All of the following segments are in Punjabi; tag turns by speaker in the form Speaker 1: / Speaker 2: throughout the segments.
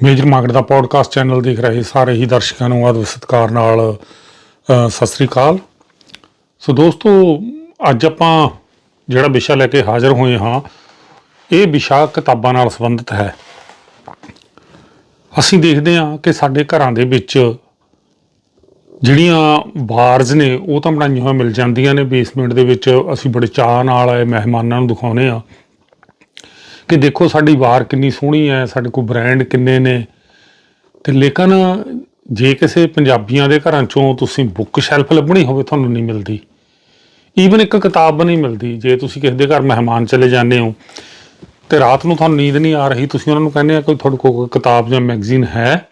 Speaker 1: ਮੇਜਰ ਮਾਰਕੀਟ ਦਾ ਪੋਡਕਾਸਟ ਚੈਨਲ ਦੇਖ ਰਹੇ ਸਾਰੇ ਹੀ ਦਰਸ਼ਕਾਂ ਨੂੰ ਆਦਰ ਸਤਿਕਾਰ ਨਾਲ ਸਤਿ ਸ੍ਰੀ ਅਕਾਲ। ਸੋ ਦੋਸਤੋ, ਅੱਜ ਆਪਾਂ ਜਿਹੜਾ ਵਿਸ਼ਾ ਲੈ ਕੇ ਹਾਜ਼ਰ ਹੋਏ ਹਾਂ, ਇਹ ਵਿਸ਼ਾ ਕਿਤਾਬਾਂ ਨਾਲ ਸੰਬੰਧਿਤ ਹੈ। ਅਸੀਂ ਦੇਖਦੇ ਹਾਂ ਕਿ ਸਾਡੇ ਘਰਾਂ ਦੇ ਵਿੱਚ ਜਿਹੜੀਆਂ ਬਾਰਜ਼ ਨੇ, ਉਹ ਤਾਂ ਬਣਾਈਆਂ ਹੋਈਆਂ ਮਿਲ ਜਾਂਦੀਆਂ ਨੇ। ਬੇਸਮੈਂਟ ਦੇ ਵਿੱਚ ਅਸੀਂ ਬੜੇ ਚਾਅ ਨਾਲ ਇਹ ਮਹਿਮਾਨਾਂ ਨੂੰ ਦਿਖਾਉਨੇ ਆ ਕਿ ਦੇਖੋ ਸਾਡੀ ਵਾਰ ਕਿੰਨੀ ਸੋਹਣੀ ਹੈ, ਸਾਡੇ ਕੋਲ ਬ੍ਰਾਂਡ ਕਿੰਨੇ ਨੇ। ਤੇ ਲੇਕਿਨ ਜੇ ਕਿਸੇ ਪੰਜਾਬੀਆਂ ਦੇ ਘਰਾਂ ਚੋਂ ਤੁਸੀਂ ਬੁੱਕ ਸ਼ੈਲਫ ਲੱਭਣੀ ਹੋਵੇ, ਤੁਹਾਨੂੰ ਨਹੀਂ ਮਿਲਦੀ। ਈਵਨ ਇੱਕ ਕਿਤਾਬ ਨਹੀਂ ਮਿਲਦੀ। ਜੇ ਤੁਸੀਂ ਕਿਸੇ ਦੇ ਘਰ ਮਹਿਮਾਨ ਚਲੇ ਜਾਂਦੇ ਹੋ, ਤੇ ਰਾਤ ਨੂੰ ਤੁਹਾਨੂੰ ਨੀਂਦ ਨਹੀਂ ਆ ਰਹੀ, ਤੁਸੀਂ ਉਹਨਾਂ ਨੂੰ ਕਹਿੰਦੇ ਆ ਕੋਈ ਤੁਹਾਡੇ ਕੋਲ ਕਿਤਾਬ ਜਾਂ ਮੈਗਜ਼ੀਨ ਹੈ,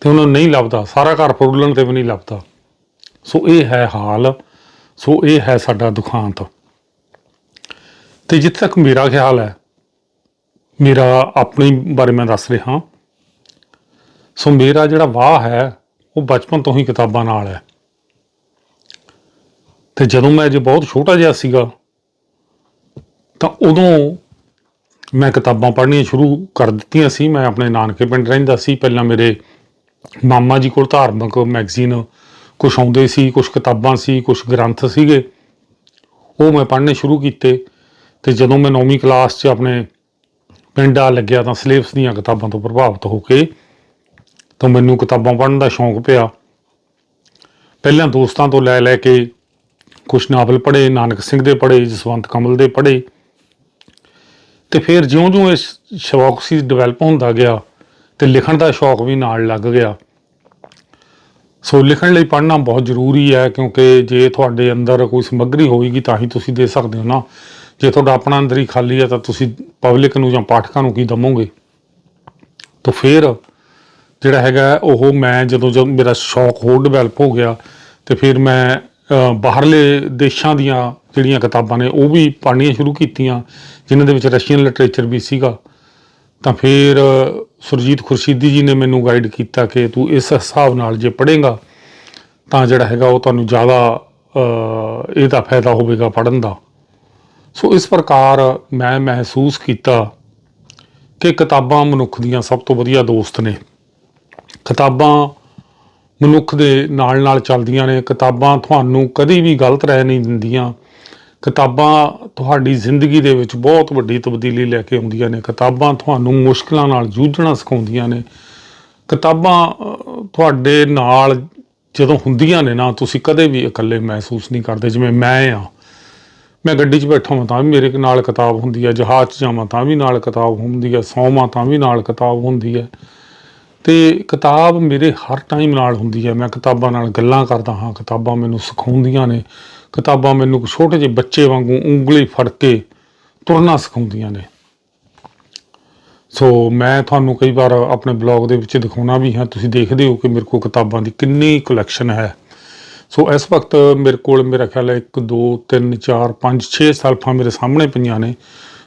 Speaker 1: ਤੇ ਉਹਨਾਂ ਨੂੰ ਨਹੀਂ ਲੱਭਦਾ। ਸਾਰਾ ਘਰ ਫੁੱਲਣ ਤੇ ਵੀ ਨਹੀਂ ਲੱਭਦਾ। ਸੋ ਇਹ ਹੈ ਹਾਲ। ਸੋ ਇਹ ਹੈ ਸਾਡਾ ਦੁਖਾਂਤ। ਤੇ ਜਿੱਥੇ ਤੱਕ ਮੇਰਾ ਖਿਆਲ ਹੈ ਮੇਰਾ ਆਪਣੇ ਬਾਰੇ ਮੈਂ ਦੱਸ ਰਿਹਾ ਸੋ ਮੇਰਾ ਜਿਹੜਾ ਵਾਹ ਹੈ, ਉਹ ਬਚਪਨ ਤੋਂ ਹੀ ਕਿਤਾਬਾਂ ਨਾਲ ਹੈ। ਤੇ ਜਦੋਂ ਮੈਂ ਜੇ ਬਹੁਤ ਛੋਟਾ ਜਿਹਾ ਸੀਗਾ, ਤਾਂ ਉਦੋਂ ਮੈਂ ਕਿਤਾਬਾਂ ਪੜ੍ਹਨੀਆਂ ਸ਼ੁਰੂ ਕਰ ਦਿੱਤੀਆਂ ਸੀ। ਮੈਂ ਆਪਣੇ ਨਾਨਕੇ ਪਿੰਡ ਰਹਿੰਦਾ ਸੀ। ਪਹਿਲਾਂ ਮੇਰੇ ਮਾਮਾ ਜੀ ਕੋਲ ਧਾਰਮਿਕ ਮੈਗਜ਼ੀਨ ਕੁਝ ਆਉਂਦੇ ਸੀ ਕੁਝ ਕਿਤਾਬਾਂ ਸੀ ਕੁਝ ਗ੍ਰੰਥ ਸੀਗੇ। ਉਹ ਮੈਂ ਪੜ੍ਹਨੇ ਸ਼ੁਰੂ ਕੀਤੇ। ਤੇ ਜਦੋਂ ਮੈਂ 9ਵੀਂ ਕਲਾਸ 'ਚ ਆਪਣੇ ਪਿੰਡ ਆ ਲੱਗਿਆ ਤਾਂ ਸਿਲੇਬਸ ਦੀਆਂ ਕਿਤਾਬਾਂ ਤੋਂ ਪ੍ਰਭਾਵਿਤ ਹੋ ਕੇ। ਤਾਂ ਮੈਨੂੰ ਕਿਤਾਬਾਂ ਪੜ੍ਹਨ ਦਾ ਸ਼ੌਂਕ ਪਿਆ। ਪਹਿਲਾਂ ਦੋਸਤਾਂ ਤੋਂ ਲੈ ਲੈ ਕੇ ਕੁਝ ਨਾਵਲ ਪੜ੍ਹੇ, ਨਾਨਕ ਸਿੰਘ ਦੇ ਪੜ੍ਹੇ, ਜਸਵੰਤ ਕਮਲ ਦੇ ਪੜ੍ਹੇ। ਤੇ ਫਿਰ ਜਿਉਂ-ਜਿਉਂ ਇਸ ਸ਼ੌਕ ਸੀ ਡਿਵੈਲਪ ਹੁੰਦਾ ਗਿਆ ਤੇ ਲਿਖਣ ਦਾ ਸ਼ੌਕ ਵੀ ਨਾਲ ਲੱਗ ਗਿਆ। ਸੋ ਲਿਖਣ ਲਈ ਪੜ੍ਹਨਾ ਬਹੁਤ ਜ਼ਰੂਰੀ ਹੈ ਕਿਉਂਕਿ ਜੇ ਤੁਹਾਡੇ ਅੰਦਰ ਕੋਈ ਸਮੱਗਰੀ ਹੋਵੇਗੀ ਤਾਂ ਹੀ ਤੁਸੀਂ ਦੇ ਸਕਦੇ ਹੋ ਨਾ। ਜੇ ਤੁਹਾਡਾ ਆਪਣਾ ਅੰਦਰ ਹੀ ਖਾਲੀ ਹੈ ਤਾਂ ਤੁਸੀਂ ਪਬਲਿਕ ਨੂੰ ਜਾਂ ਪਾਠਕਾਂ ਨੂੰ ਕੀ ਦਮੋਗੇ ਤਾਂ ਫਿਰ ਜਿਹੜਾ ਹੈਗਾ ਉਹ ਮੈਂ ਜਦੋਂ ਜਦੋਂ ਮੇਰਾ ਸ਼ੌਕ ਹੋਰ ਡਿਵੈਲਪ ਹੋ ਗਿਆ ਤੇ ਫਿਰ ਮੈਂ ਬਾਹਰਲੇ ਦੇਸ਼ਾਂ ਦੀਆਂ ਜਿਹੜੀਆਂ ਕਿਤਾਬਾਂ ਨੇ ਉਹ ਵੀ ਪੜ੍ਹਨੀਆਂ ਸ਼ੁਰੂ ਕੀਤੀਆਂ, ਜਿਨ੍ਹਾਂ ਦੇ ਵਿੱਚ ਰਸ਼ੀਅਨ ਲਿਟਰੇਚਰ ਵੀ ਸੀਗਾ। ਤਾਂ ਫਿਰ ਸੁਰਜੀਤ ਖੁਰਸ਼ੀਦੀ ਜੀ ਨੇ ਮੈਨੂੰ ਗਾਈਡ ਕੀਤਾ ਕਿ ਤੂੰ ਇਸ ਹਿਸਾਬ ਨਾਲ ਜੇ ਪੜ੍ਹੇਗਾ, ਤਾਂ ਜਿਹੜਾ ਹੈਗਾ ਉਹ ਤੁਹਾਨੂੰ ਜ਼ਿਆਦਾ ਇਹਦਾ ਫਾਇਦਾ ਹੋਵੇਗਾ ਪੜ੍ਹਨ ਦਾ। ਸੋ ਇਸ ਪ੍ਰਕਾਰ ਮੈਂ ਮਹਿਸੂਸ ਕੀਤਾ ਕਿ ਕਿਤਾਬਾਂ ਮਨੁੱਖ ਦੀਆਂ ਸਭ ਤੋਂ ਵਧੀਆ ਦੋਸਤ ਨੇ। ਕਿਤਾਬਾਂ ਮਨੁੱਖ ਦੇ ਨਾਲ ਨਾਲ ਚੱਲਦੀਆਂ ਨੇ। ਕਿਤਾਬਾਂ ਤੁਹਾਨੂੰ ਕਦੀ ਵੀ ਗਲਤ ਰਹਿ ਨਹੀਂ ਦਿੰਦੀਆਂ। ਕਿਤਾਬਾਂ ਤੁਹਾਡੀ ਜ਼ਿੰਦਗੀ ਦੇ ਵਿੱਚ ਬਹੁਤ ਵੱਡੀ ਤਬਦੀਲੀ ਲੈ ਕੇ ਆਉਂਦੀਆਂ ਨੇ। ਕਿਤਾਬਾਂ ਤੁਹਾਨੂੰ ਮੁਸ਼ਕਲਾਂ ਨਾਲ ਜੂਝਣਾ ਸਿਖਾਉਂਦੀਆਂ ਨੇ। ਕਿਤਾਬਾਂ ਤੁਹਾਡੇ ਨਾਲ ਜਦੋਂ ਹੁੰਦੀਆਂ ਨੇ ਨਾ, ਤੁਸੀਂ ਕਦੇ ਵੀ ਇਕੱਲੇ ਮਹਿਸੂਸ ਨਹੀਂ ਕਰਦੇ। ਜਿਵੇਂ ਮੈਂ ਆ ਮੈਂ ਗੱਡੀ 'ਚ ਬੈਠਾ ਹਾਂ ਤਾਂ ਵੀ ਮੇਰੇ ਨਾਲ ਕਿਤਾਬ ਹੁੰਦੀ ਹੈ ਜਹਾਜ਼ 'ਚ ਜਾਵਾਂ ਤਾਂ ਵੀ ਨਾਲ ਕਿਤਾਬ ਹੁੰਦੀ ਹੈ ਸੌਵਾਂ ਤਾਂ ਵੀ ਨਾਲ ਕਿਤਾਬ ਹੁੰਦੀ ਹੈ ਤੇ ਕਿਤਾਬ ਮੇਰੇ ਹਰ ਟਾਈਮ ਨਾਲ ਹੁੰਦੀ ਹੈ ਮੈਂ ਕਿਤਾਬਾਂ ਨਾਲ ਗੱਲਾਂ ਕਰਦਾ ਹਾਂ, ਕਿਤਾਬਾਂ ਮੈਨੂੰ ਸਿਖਾਉਂਦੀਆਂ ਨੇ, ਕਿਤਾਬਾਂ ਮੈਨੂੰ ਛੋਟੇ ਜਿਹੇ ਬੱਚੇ ਵਾਂਗੂ ਉਂਗਲੀ ਫੜ ਕੇ ਤੁਰਨਾ ਸਿਖਾਉਂਦੀਆਂ ਨੇ। ਸੋ ਮੈਂ ਤੁਹਾਨੂੰ ਕਈ ਵਾਰ ਆਪਣੇ ਬਲੌਗ ਦੇ ਵਿੱਚ ਦਿਖਾਉਣਾ ਵੀ ਹਾਂ, ਤੁਸੀਂ ਦੇਖਦੇ ਹੋ ਕਿ ਮੇਰੇ ਕੋਲ ਕਿਤਾਬਾਂ ਦੀ ਕਿੰਨੀ ਕਲੈਕਸ਼ਨ ਹੈ। ਸੋ ਇਸ ਵਕਤ ਮੇਰੇ ਕੋਲ ਮੇਰਾ ਖਿਆਲ ਹੈ 1 2 3 4 5 6 ਸੈਲਫਾਂ ਮੇਰੇ ਸਾਹਮਣੇ ਪਈਆਂ ਨੇ।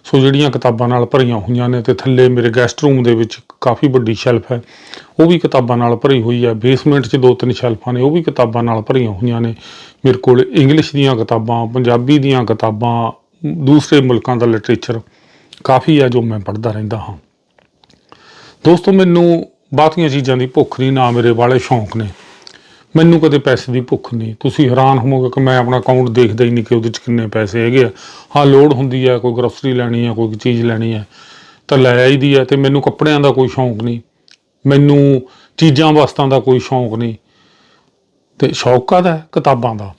Speaker 1: ਸੋ ਜਿਹੜੀਆਂ ਕਿਤਾਬਾਂ ਨਾਲ ਭਰੀਆਂ ਹੋਈਆਂ ਨੇ ਤੇ ਥੱਲੇ ਮੇਰੇ ਗੈਸਟ ਰੂਮ ਦੇ ਵਿੱਚ ਕਾਫੀ ਵੱਡੀ ਸ਼ੈਲਫ ਹੈ, ਉਹ ਵੀ ਕਿਤਾਬਾਂ ਨਾਲ ਭਰੀ ਹੋਈ ਹੈ। ਬੇਸਮੈਂਟ 'ਚ ਦੋ ਤਿੰਨ ਸ਼ੈਲਫਾਂ ਨੇ, ਉਹ ਵੀ ਕਿਤਾਬਾਂ ਨਾਲ ਭਰੀਆਂ ਹੋਈਆਂ ਨੇ। ਮੇਰੇ ਕੋਲ ਇੰਗਲਿਸ਼ ਦੀਆਂ ਕਿਤਾਬਾਂ, ਪੰਜਾਬੀ ਦੀਆਂ ਕਿਤਾਬਾਂ, ਦੂਸਰੇ ਮੁਲਕਾਂ ਦਾ ਲਿਟਰੇਚਰ ਕਾਫੀ ਹੈ ਜੋ ਮੈਂ ਪੜ੍ਹਦਾ ਰਹਿੰਦਾ ਹਾਂ। ਦੋਸਤੋ, ਮੈਨੂੰ ਬਾਕੀਆਂ ਚੀਜ਼ਾਂ ਦੀ ਭੁੱਖ ਨਹੀਂ, ਨਾ ਮੇਰੇ ਵਾਲੇ ਸ਼ੌਂਕ ਨੇ। ਮੈਨੂੰ ਕਦੇ ਪੈਸੇ ਦੀ ਭੁੱਖ ਨਹੀਂ। ਤੁਸੀਂ ਹੈਰਾਨ ਹੋਵੋਗੇ ਕਿ ਮੈਂ ਆਪਣਾ ਅਕਾਊਂਟ ਦੇਖਦਾ ਹੀ ਨਹੀਂ ਕਿ ਉਹਦੇ 'ਚ ਕਿੰਨੇ ਪੈਸੇ ਹੈਗੇ ਆ। ਹਾਂ, ਲੋੜ ਹੁੰਦੀ ਹੈ ਕੋਈ ਗਰੋਸਰੀ ਲੈਣੀ ਹੈ ਕੋਈ ਚੀਜ਼ ਲੈਣੀ ਹੈ ਤਾਂ ਲੈ ਆਈਦੀ ਹੈ ਤੇ ਮੈਨੂੰ ਕੱਪੜਿਆਂ ਦਾ ਕੋਈ ਸ਼ੌਂਕ ਨਹੀਂ। ਮੈਨੂੰ ਚੀਜ਼ਾਂ ਵਸਤਾਂ ਦਾ ਕੋਈ ਸ਼ੌਂਕ ਨਹੀਂ। ਤੇ ਸ਼ੌਕ ਕਾਹਦਾ ਕਿਤਾਬਾਂ ਦਾ।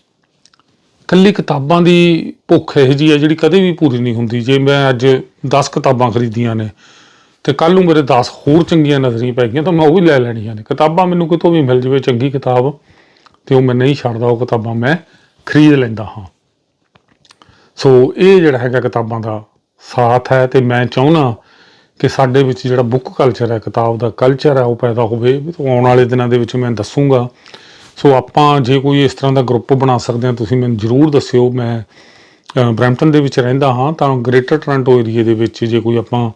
Speaker 1: ਕੱਲੀ ਕਿਤਾਬਾਂ ਦੀ ਭੁੱਖ ਇਹੋ ਜੀ ਹੈ ਜਿਹੜੀ ਕਦੇ ਵੀ ਪੂਰੀ ਨਹੀਂ ਹੁੰਦੀ। ਜੇ ਮੈਂ ਅੱਜ 10 ਕਿਤਾਬਾਂ ਖਰੀਦੀਆਂ ਨੇ ਤੇ ਕੱਲ ਨੂੰ ਮੇਰੇ 10 ਹੋਰ ਚੰਗੀਆਂ ਨਜ਼ਰੀਆਂ ਪੈ ਗਈਆਂ ਤਾਂ ਮੈਂ ਉਹ ਵੀ ਲੈ ਲੈਣੀਆਂ ਨੇ। ਕਿਤਾਬਾਂ ਮੈਨੂੰ ਕਿਤੋਂ ਵੀ ਮਿਲ ਜਵੇ ਚੰਗੀ ਕਿਤਾਬ ਤੇ ਉਹ ਮੈਂ ਨਹੀਂ ਛੱਡਦਾ ਉਹ ਕਿਤਾਬਾਂ ਮੈਂ ਖਰੀਦ ਲੈਂਦਾ ਹਾਂ। ਸੋ ਇਹ ਜਿਹੜਾ ਹੈਗਾ ਕਿਤਾਬਾਂ ਦਾ ਸਾਥ ਹੈ ਤੇ ਮੈਂ ਚਾਹੁੰਦਾ ਕਿ ਸਾਡੇ ਵਿੱਚ ਜਿਹੜਾ ਬੁੱਕ ਕਲਚਰ ਹੈ ਕਿਤਾਬ ਦਾ ਕਲਚਰ ਹੈ ਉਹ ਪੈਦਾ ਹੋਵੇ। ਆਉਣ ਵਾਲੇ ਦਿਨਾਂ ਦੇ ਵਿੱਚ ਮੈਂ ਦੱਸੂਗਾ। ਸੋ ਆਪਾਂ ਜੇ ਕੋਈ ਇਸ ਤਰ੍ਹਾਂ ਦਾ ਗਰੁੱਪ ਬਣਾ ਸਕਦੇ ਹਾਂ ਤੁਸੀਂ ਮੈਨੂੰ ਜਰੂਰ ਦੱਸਿਓ। ਮੈਂ ਅ, ਬਰੈਂਪਟਨ ਦੇ ਵਿੱਚ ਰਹਿੰਦਾ ਹਾਂ ਤਾਂ ਗ੍ਰੇਟਰ ਟੋਰਾਂਟੋ ਏਰੀਆ ਦੇ ਵਿੱਚ ਜੇ ਕੋਈ ਆਪਾਂ